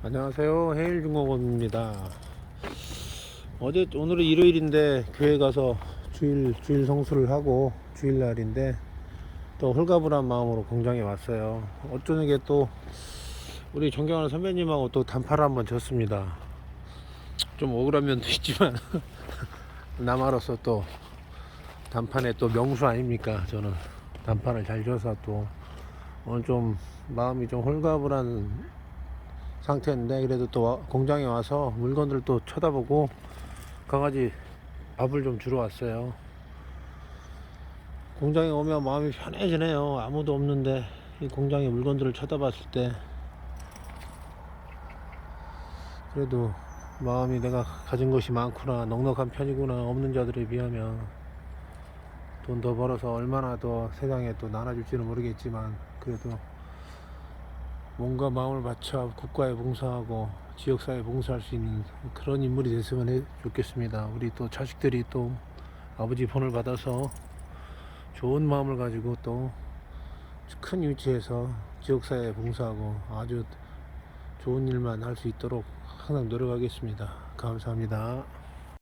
안녕하세요. 해일중공업입니다. 어제 오늘은 일요일인데 교회 가서 주일 주일 성수를 하고 주일날인데 또 홀가분한 마음으로 공장에 왔어요. 어쩌게 또 우리 존경하는 선배님하고 또 단파를 한번 졌습니다. 좀 억울한 면도 있지만 남아로서 또 단판의 또 명수 아닙니까? 저는 단판을 잘 져서 또 오늘 좀 마음이 좀 홀가분한 상태인데 그래도 또 와- 공장에 와서 물건들 또 쳐다보고 강아지 밥을 좀 주러 왔어요. 공장에 오면 마음이 편해지네요. 아무도 없는데 이 공장의 물건들을 쳐다봤을 때 그래도 마음이 내가 가진 것이 많구나 넉넉한 편이구나 없는 자들에 비하면 돈 더 벌어서 얼마나 더 세상에 또 나눠줄지는 모르겠지만 그래도 몸과 마음을 바쳐 국가에 봉사하고 지역사회에 봉사할 수 있는 그런 인물이 됐으면 해- 좋겠습니다. 우리 또 자식들이 또 아버지 본을 받아서 좋은 마음을 가지고 또 큰 위치에서 지역사회에 봉사하고 아주 좋은 일만 할 수 있도록 항상 노력하겠습니다. 감사합니다.